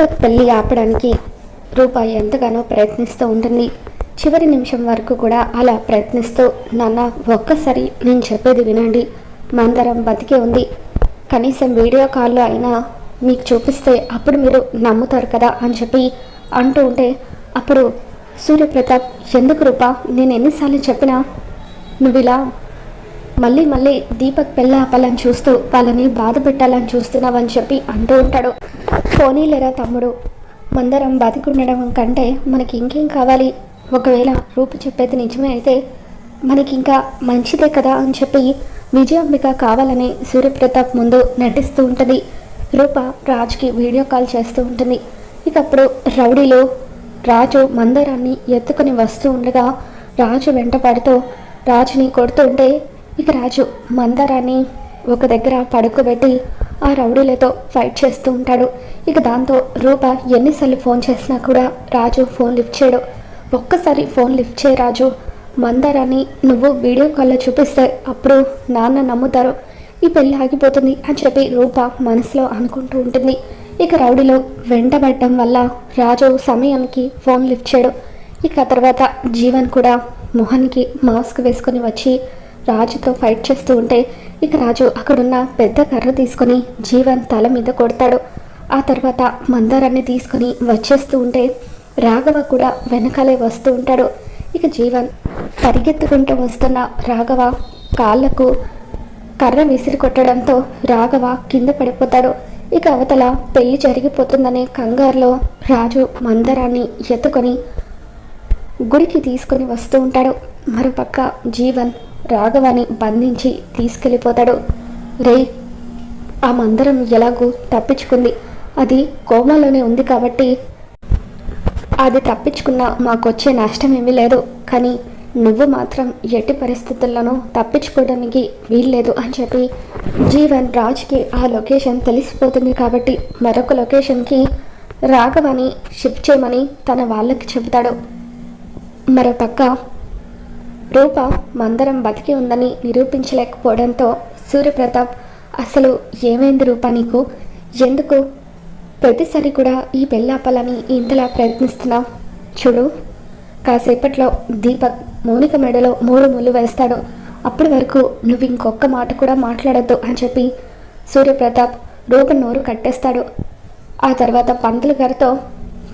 దీపక్ పెళ్ళి ఆపడానికి రూప ఎంతగానో ప్రయత్నిస్తూ ఉంటుంది. చివరి నిమిషం వరకు కూడా అలా ప్రయత్నిస్తూ నాన్న ఒక్కసారి నేను చెప్పేది వినండి. మందరం బతికే ఉంది. కనీసం వీడియో కాల్లో అయినా మీకు చూపిస్తే అప్పుడు మీరు నమ్ముతారు కదా అని చెప్పి అంటూ ఉంటే అప్పుడు సూర్యప్రతాప్ ఎందుకు రూప నేను ఎన్నిసార్లు చెప్పినా నువ్వు ఇలా మళ్ళీ మళ్ళీ దీపక్ పెళ్ళి ఆపాలని చూస్తూ వాళ్ళని బాధ పెట్టాలని చూస్తున్నావని చెప్పి అంటూ ఉంటాడు. పోనీలేరా తమ్ముడు? మందరం బతికుండడం కంటే మనకి ఇంకేం కావాలి? ఒకవేళ రూపు చెప్పేది నిజమే అయితే మనకి ఇంకా మంచిదే కదా అని చెప్పి విజయాంబిక కావాలని సూర్యప్రతాప్ ముందు నటిస్తూ ఉంటుంది. రూప రాజుకి వీడియో కాల్ చేస్తూ ఉంటుంది. ఇక అప్పుడు రౌడీలో రాజు మందరాన్ని ఎత్తుకొని వస్తూ ఉండగా రాజు వెంట పడుతూ రాజుని కొడుతూ ఉంటే ఇక రాజు మందరాన్ని ఒక దగ్గర పడుకోబెట్టి ఆ రౌడీలతో ఫైట్ చేస్తూ ఉంటాడు. ఇక దాంతో రూప ఎన్నిసార్లు ఫోన్ చేసినా కూడా రాజు ఫోన్ లిఫ్ట్ చేయడు. ఒక్కసారి ఫోన్ లిఫ్ట్ చేయ రాజు. మందారాన్ని నువ్వు వీడియో కాల్లో చూపిస్తే అప్పుడు నాన్న నమ్ముతారు. ఈ పెళ్ళి ఆగిపోతుంది అని చెప్పి రూప మనసులో అనుకుంటూ ఉంటుంది. ఇక రౌడీలో వెంటబడటం వల్ల రాజు సమయానికి ఫోన్ లిఫ్ట్ చేయడు. ఇక తర్వాత జీవన్ కూడా మొహానికి మాస్క్ వేసుకొని వచ్చి రాజుతో ఫైట్ చేస్తూ ఉంటే ఇక రాజు అక్కడున్న పెద్ద కర్ర తీసుకొని జీవన్ తల మీద కొడతాడు. ఆ తర్వాత మందారాన్ని తీసుకొని వచ్చేస్తూ ఉంటే రాఘవ కూడా వెనకాలే వస్తూ ఉంటాడు. ఇక జీవన్ పరిగెత్తుకుంటూ వస్తున్న రాఘవ కాళ్ళకు కర్ర విసిరి కొట్టడంతో రాఘవ కింద పడిపోతాడు. ఇక అవతల పెళ్ళి జరిగిపోతుందనే కంగారులో రాజు మందరాన్ని ఎత్తుకొని గుడికి తీసుకొని వస్తూ ఉంటాడు. మరోపక్క జీవన్ రాఘవని బంధించి తీసుకెళ్ళిపోతాడు. రే ఆ మందరం ఎలాగూ తప్పించుకుంది. అది కోమాలోనే ఉంది కాబట్టి అది తప్పించుకున్నా మాకొచ్చే నష్టం ఏమీ లేదు. కానీ నువ్వు మాత్రం ఎట్టి పరిస్థితుల్లోనూ తప్పించుకోవడానికి వీల్లేదు అని చెప్పి జీవన్ రాజ్కి ఆ లొకేషన్ తెలిసిపోతుంది కాబట్టి మరొక లొకేషన్కి రాఘవని షిఫ్ట్ చేయమని తన వాళ్ళకి చెబుతాడు. మరోపక్క రూప మందరం బతికి ఉందని నిరూపించలేకపోవడంతో సూర్యప్రతాప్ అసలు ఏమైంది రూప నీకు? ఎందుకు? ప్రతిసారి కూడా ఈ పెళ్ళాపాలని ఇంతలా ప్రయత్నిస్తున్నావు? చూడు కాసేపట్లో దీపక్ మౌనిక మెడలో మూడు ముళ్ళు వేస్తాడు. అప్పటి వరకు నువ్వు ఇంకొక మాట కూడా మాట్లాడద్దు అని చెప్పి సూర్యప్రతాప్ రూప నోరు కట్టేస్తాడు. ఆ తర్వాత పంతులు గారితో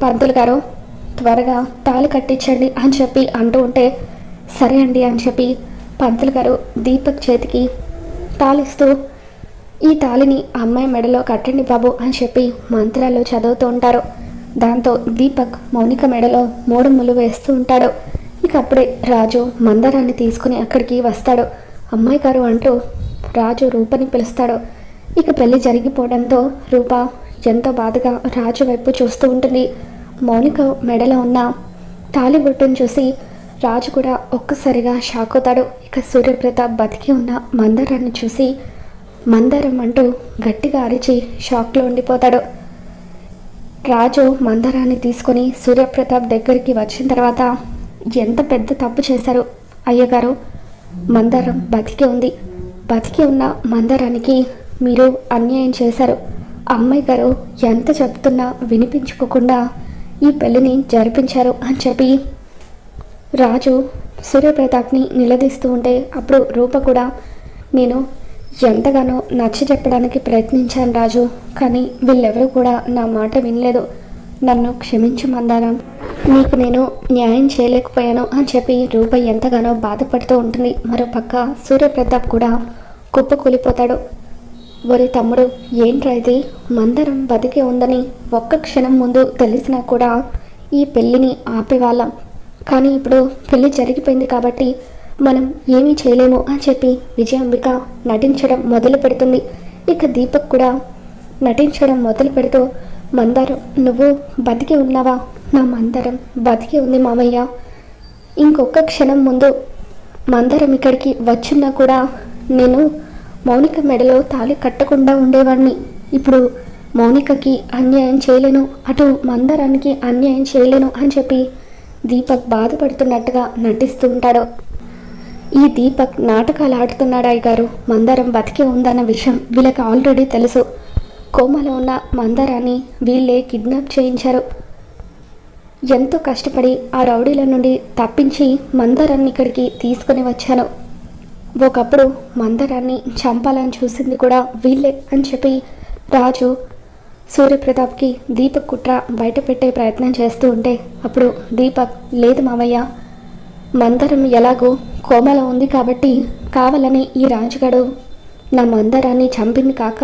పంతులు గారు త్వరగా తాళి కట్టించండి అని చెప్పి అంటూ ఉంటే సరే అండి అని చెప్పి పంతులు గారు దీపక్ చేతికి తాళిస్తూ ఈ తాళిని అమ్మాయి మెడలో కట్టండి బాబు అని చెప్పి మంత్రాలు చదువుతూ ఉంటారు. దాంతో దీపక్ మౌనిక మెడలో మూడు ములు వేస్తూ ఉంటాడు. ఇక అప్పుడే రాజు మందరాన్ని తీసుకుని అక్కడికి వస్తాడు. అమ్మాయి గారు అంటూ రాజు రూపని పిలుస్తాడు. ఇక పెళ్ళి జరిగిపోవడంతో రూప ఎంతో బాధగా రాజు వైపు చూస్తూ ఉంటుంది. మౌనిక మెడలో ఉన్న తాలిబొట్టును చూసి రాజు కూడా ఒక్కసారిగా షాక్ అవుతాడు ఇక సూర్యప్రతాప్ బతికి ఉన్న మందరాన్ని చూసి మందరం అంటూ గట్టిగా అరిచి షాక్లో ఉండిపోతాడు. రాజు మందరాన్ని తీసుకొని సూర్యప్రతాప్ దగ్గరికి వచ్చిన తర్వాత ఎంత పెద్ద తప్పు చేశారు? అయ్యగారు మందరం బతికి ఉంది. బతికి ఉన్న మందరానికి మీరు అన్యాయం చేశారు. అమ్మాయి గారు ఎంత చెప్తున్నా వినిపించుకోకుండా ఈ పెళ్ళిని జరిపించారు అని చెప్పి రాజు సూర్యప్రతాప్ని నిలదీస్తూ ఉంటే అప్పుడు రూప కూడా నేను ఎంతగానో నచ్చ చెప్పడానికి ప్రయత్నించాను రాజు కానీ వీళ్ళెవరూ కూడా నా మాట వినలేదు. నన్ను క్షమించు మందారం నీకు నేను న్యాయం చేయలేకపోయాను అని చెప్పి రూప ఎంతగానో బాధపడుతూ ఉంటుంది. మరోపక్క సూర్యప్రతాప్ కూడా కుప్పకూలిపోతాడు. ఒరే తమ్ముడు ఏంట్రా ఇది? మందరం బతికే ఉందని ఒక్క క్షణం ముందు తెలిసినా కూడా ఈ పెళ్ళిని ఆపేవాళ్ళం. కానీ ఇప్పుడు పెళ్ళి జరిగిపోయింది కాబట్టి మనం ఏమీ చేయలేము అని చెప్పి విజయాంబిక నటించడం మొదలు పెడుతుంది. ఇక దీపక్ కూడా నటించడం మొదలు పెడుతూ మందారం నువ్వు బతికి ఉన్నావా? నా మందరం బతికి ఉంది మామయ్య. ఇంకొక క్షణం ముందు మందరం ఇక్కడికి వచ్చున్నా కూడా నేను మౌనిక మెడలో తాళి కట్టకుండా ఉండేవాడిని. ఇప్పుడు మౌనికకి అన్యాయం చేయలేను. అటు మందరానికి అన్యాయం చేయలేను అని చెప్పి దీపక్ బాధపడుతున్నట్టుగా నటిస్తూ ఉంటాడు ఈ దీపక్ నాటకాలు ఆడుతున్నాడు గారు మందరం బతికే ఉందన్న విషయం వీళ్ళకి ఆల్రెడీ తెలుసు. కోమలో ఉన్న మందారాన్ని వీళ్ళే కిడ్నాప్ చేయించారు. ఎంతో కష్టపడి ఆ రౌడీల నుండి తప్పించి మందారాన్ని ఇక్కడికి తీసుకొని వచ్చాను. ఒకప్పుడు మందరాన్ని చంపాలని చూసింది కూడా వీళ్ళే అని చెప్పి రాజు సూర్యప్రతాప్కి దీపక్ కుట్ర బయట పెట్టే ప్రయత్నం చేస్తూ ఉంటే అప్పుడు దీపక్ లేదు మామయ్య మందరం ఎలాగో కోమలో ఉంది కాబట్టి కావాలని ఈ రాజుగాడు నా మందరాన్ని చంపింది కాక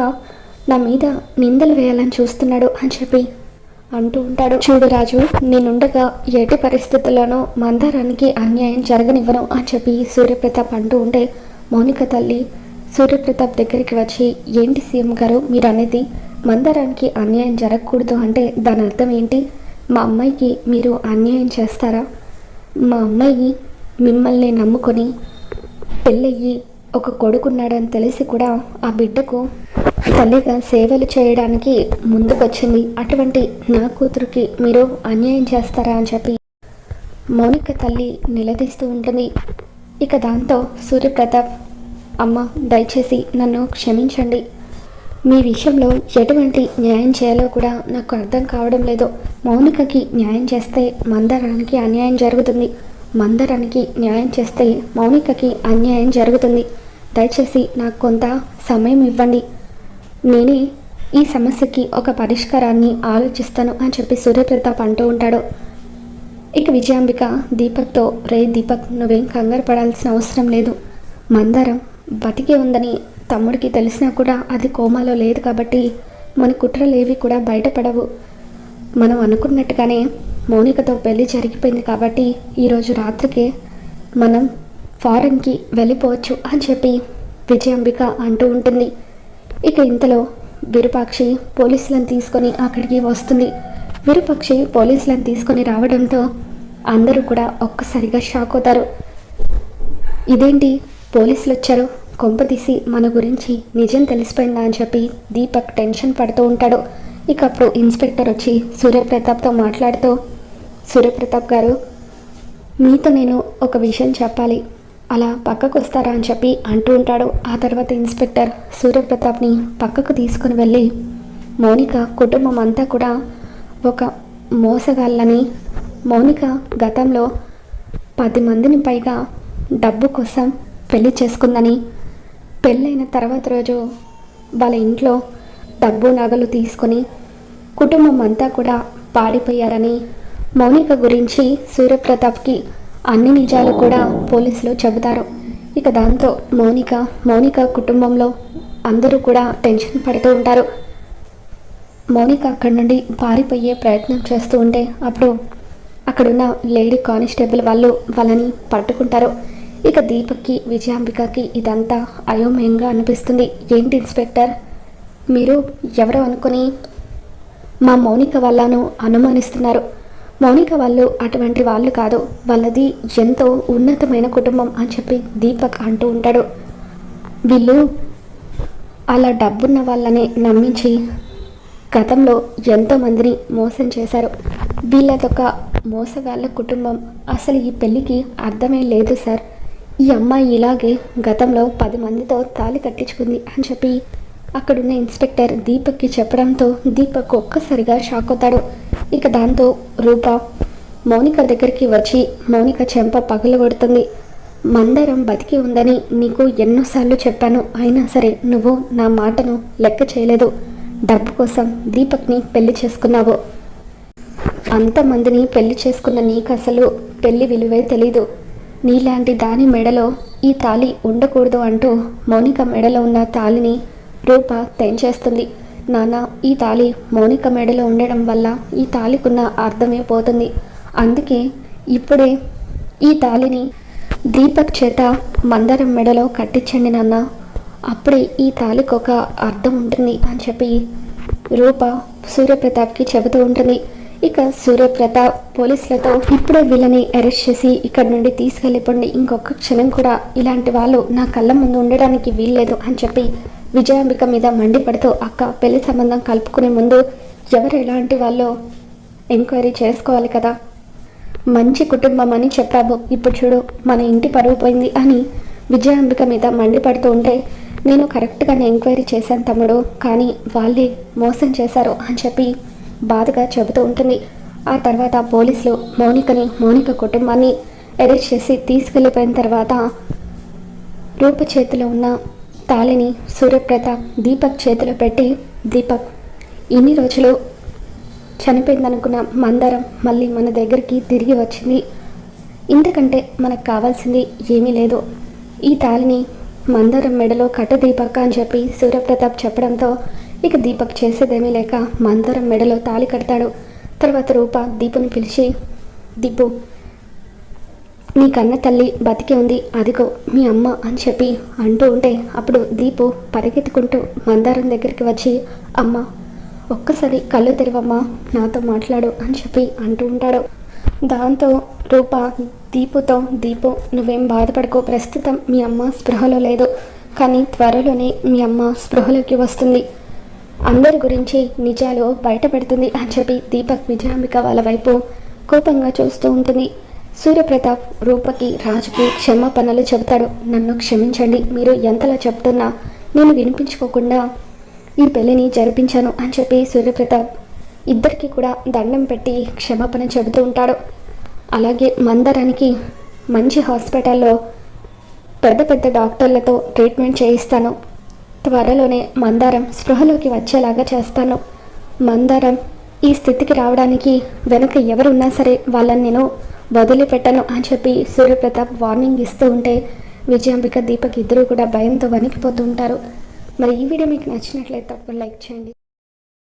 నా మీద నిందలు వేయాలని చూస్తున్నాడు అని చెప్పి అంటూ ఉంటాడు. చూడు రాజు నేనుండగా ఎట్టి పరిస్థితుల్లోనూ మందారానికి అన్యాయం జరగనివ్వను అని చెప్పి సూర్యప్రతాప్ అంటూ ఉంటే మౌనిక తల్లి సూర్యప్రతాప్ దగ్గరికి వచ్చి ఏంటి సీఎం గారు మీరు అనేది మందరానికి అన్యాయం జరగకూడదు అంటే దాని అర్థం ఏంటి? మా అమ్మాయికి మీరు అన్యాయం చేస్తారా? మా అమ్మాయి మిమ్మల్ని నమ్ముకొని పెళ్ళయ్యి ఒక కొడుకున్నాడని తెలిసి కూడా ఆ బిడ్డకు తల్లిగా సేవలు చేయడానికి ముందుకొచ్చింది. అటువంటి నా కూతురికి మీరు అన్యాయం చేస్తారా అని చెప్పి మౌనిక తల్లి నిలదీస్తూ ఉంటుంది. ఇక దాంతో సూర్యప్రతాప్ అమ్మ దయచేసి నన్ను క్షమించండి. మీ విషయంలో ఎటువంటి న్యాయం చేయాలో కూడా నాకు అర్థం కావడం లేదు. మౌనికకి న్యాయం చేస్తే మందరానికి అన్యాయం జరుగుతుంది. మందరానికి న్యాయం చేస్తే మౌనికకి అన్యాయం జరుగుతుంది. దయచేసి నాకు కొంత సమయం ఇవ్వండి. నేనే ఈ సమస్యకి ఒక పరిష్కారాన్ని ఆలోచిస్తాను అని చెప్పి సూర్యప్రతాప్ అంటూ ఉంటాడు. ఇక విజయాంబిక దీపక్తో రే దీపక్ నువ్వేం కంగారు పడాల్సిన అవసరం లేదు. మందారం బతికే ఉందని తమ్ముడికి తెలిసినా కూడా అది కోమాలో లేదు కాబట్టి మన కుట్రలేవి కూడా బయటపడవు. మనం అనుకున్నట్టుగానే మౌనికతో పెళ్ళి జరిగిపోయింది కాబట్టి ఈరోజు రాత్రికే మనం ఫారెన్కి వెళ్ళిపోవచ్చు అని చెప్పి విజయాంబిక అంటూ ఉంటుంది. ఇక ఇంతలో విరూపాక్షి పోలీసులను తీసుకొని అక్కడికి వస్తుంది. విరూపాక్షి పోలీసులను తీసుకొని రావడంతో అందరూ కూడా ఒక్కసారిగా షాక్ అవుతారు. ఇదేంటి? పోలీసులు వచ్చారు కొంపదీసి మన గురించి నిజం తెలిసిపోయిందా అని చెప్పి దీపక్ టెన్షన్ పడుతూ ఉంటాడు. ఇక అప్పుడు ఇన్స్పెక్టర్ వచ్చి సూర్యప్రతాప్తో మాట్లాడుతూ సూర్యప్రతాప్ గారు మీతో నేను ఒక విషయం చెప్పాలి. అలా పక్కకు వస్తారా అని చెప్పి అంటూ ఉంటాడు. ఆ తర్వాత ఇన్స్పెక్టర్ సూర్యప్రతాప్ని పక్కకు తీసుకుని వెళ్ళి మౌనిక కుటుంబం అంతా కూడా ఒక మోసగాళ్ళని మౌనిక గతంలో పది మందిని పైగా డబ్బు కోసం పెళ్ళి చేసుకుందని పెళ్ళైన తర్వాత రోజు వాళ్ళ ఇంట్లో డబ్బు నగలు తీసుకొని కుటుంబం అంతా కూడా పాడిపోయారని మౌనిక గురించి సూర్యప్రతాప్కి అన్ని నిజాలు కూడా పోలీసులు చెబుతారు. ఇక దాంతో మౌనిక మౌనిక కుటుంబంలో అందరూ కూడా టెన్షన్ పడుతూ ఉంటారు. మౌనిక అక్కడి నుండి పారిపోయే ప్రయత్నం చేస్తూ ఉంటే అప్పుడు అక్కడున్న లేడీ కానిస్టేబుల్ వాళ్ళు వాళ్ళని పట్టుకుంటారు. ఇక దీపక్కి విజయాంబికకి ఇదంతా అయోమయంగా అనిపిస్తుంది. ఏంటి ఇన్స్పెక్టర్? మీరు ఎవరు అనుకుని మా మౌనిక వాళ్ళను అనుమానిస్తున్నారు. మౌనిక వాళ్ళు అటువంటి వాళ్ళు కాదు. వాళ్ళది ఎంతో ఉన్నతమైన కుటుంబం అని చెప్పి దీపక్ అంటూ ఉంటాడు. వీళ్ళు అలా డబ్బున్న వాళ్ళని నమ్మించి గతంలో ఎంతోమందిని మోసం చేశారు. వీళ్ళదొక మోసగాళ్ళ కుటుంబం. అసలు ఈ పెళ్ళికి అర్థమే లేదు సార్. ఈ అమ్మాయి ఇలాగే గతంలో పది మందితో తాళి కట్టించుకుంది అని చెప్పి అక్కడున్న ఇన్స్పెక్టర్ దీపక్కి చెప్పడంతో దీపక్ ఒక్కసారిగా షాక్ అవుతాడు. ఇక దాంతో రూప మౌనిక దగ్గరికి వచ్చి మౌనిక చెంప పగలగొడుతుంది. మందరం బతికి ఉందని నీకు ఎన్నోసార్లు చెప్పాను. అయినా సరే నువ్వు నా మాటను లెక్క చేయలేదు. డబ్బు కోసం దీపక్ని పెళ్ళి చేసుకున్నావు. అంతమందిని పెళ్ళి చేసుకున్న నీకు అసలు పెళ్ళి విలువే తెలీదు. నీలాంటి దాని మెడలో ఈ తాళి ఉండకూడదు అంటూ మౌనిక మెడలో ఉన్న తాళిని రూప తెంచేస్తుంది. నాన్న ఈ తాళి మౌనిక మెడలో ఉండడం వల్ల ఈ తాళికున్న అర్థమే పోతుంది. అందుకే ఇప్పుడే ఈ తాళిని దీపక్ చేత మందరం మెడలో కట్టించండి నాన్న. అప్పుడే ఈ తాలికి ఒక అర్థం ఉంటుంది అని చెప్పి రూప సూర్యప్రతాప్కి చెబుతూ ఉంటుంది. ఇక సూర్యప్రతాప్ పోలీసులతో ఇప్పుడే వీళ్ళని అరెస్ట్ చేసి ఇక్కడ నుండి తీసుకెళ్ళిపోండి. ఇంకొక క్షణం కూడా ఇలాంటి వాళ్ళు నా కళ్ళ ముందు ఉండడానికి వీల్లేదు అని చెప్పి విజయాంబిక మీద మండిపడుతూ అక్క పెళ్ళి సంబంధం కలుపుకునే ముందు ఎవరు ఎలాంటి వాళ్ళు ఎంక్వైరీ చేసుకోవాలి కదా. మంచి కుటుంబం అని చెప్పావు. ఇప్పుడు చూడు మన ఇంటి పరువు పోయింది అని విజయాంబిక మీద మండిపడుతూ ఉంటే నేను కరెక్ట్గానే ఎంక్వైరీ చేశాను తమ్ముడు కానీ వాళ్ళే మోసం చేశారు అని చెప్పి బాధగా చెబుతూ ఉంటుంది. ఆ తర్వాత పోలీసులు మౌనికని మౌనిక కుటుంబాన్ని అరెస్ట్ చేసి తీసుకెళ్ళిపోయిన తర్వాత రూప చేతిలో ఉన్న తాళిని సూర్యప్రతాప్ దీపక్ చేతిలో పెట్టి దీపక్ ఇన్ని రోజులు చనిపోయిందనుకున్న మందారం మళ్ళీ మన దగ్గరికి తిరిగి వచ్చింది. ఇంతకంటే మనకు కావాల్సింది ఏమీ లేదు. ఈ తాళిని మందారం మెడలో కట్ట దీపక్ అని చెప్పి సూర్యప్రతాప్ చెప్పడంతో ఇక దీపక్ చేసేదేమీ లేక మందారం మెడలో తాళి కడతాడు. తర్వాత రూప దీపుని పిలిచి దీపు నీ కన్న తల్లి బతికి ఉంది. అదిగో మీ అమ్మ అని చెప్పి అంటూ ఉంటే అప్పుడు దీపు పరిగెత్తుకుంటూ మందారం దగ్గరికి వచ్చి అమ్మ ఒక్కసారి కళ్ళు తెరవమ్మా నాతో మాట్లాడు అని చెప్పి అంటూ ఉంటాడు. దాంతో రూప దీపుతో దీపు నువ్వేం బాధపడకు. ప్రస్తుతం మీ అమ్మ స్పృహలో లేదు. కానీ త్వరలోనే మీ అమ్మ స్పృహలోకి వస్తుంది. అందరి గురించి నిజాలు బయటపడుతుంది అని చెప్పి దీపక్ విజయాంబిక వాళ్ళ వైపు కోపంగా చూస్తూ ఉంటుంది. సూర్యప్రతాప్ రూపకి రాజుకి క్షమాపణలు చెబుతాడు. నన్ను క్షమించండి మీరు ఎంతలా చెప్తున్నా నేను వినిపించుకోకుండా ఈ పెళ్ళిని జరిపించాను అని చెప్పి సూర్యప్రతాప్ ఇద్దరికి కూడా దండం పెట్టి క్షమాపణ చెబుతూ ఉంటాడు. అలాగే మందరానికి మంచి హాస్పిటల్లో పెద్ద పెద్ద డాక్టర్లతో ట్రీట్మెంట్ చేయిస్తాను. త్వరలోనే మందారం స్పృహలోకి వచ్చేలాగా చేస్తాను. మందారం ఈ స్థితికి రావడానికి వెనక ఎవరున్నా సరే వాళ్ళని నేను వదిలిపెట్టను అని చెప్పి సూర్యప్రతాప్ వార్నింగ్ ఇస్తూ ఉంటే విజయాంబిక దీపక్ ఇద్దరు కూడా భయంతో వణికిపోతూ ఉంటారు. మరి ఈ వీడియో మీకు నచ్చినట్లయితే తప్పకుండా లైక్ చేయండి.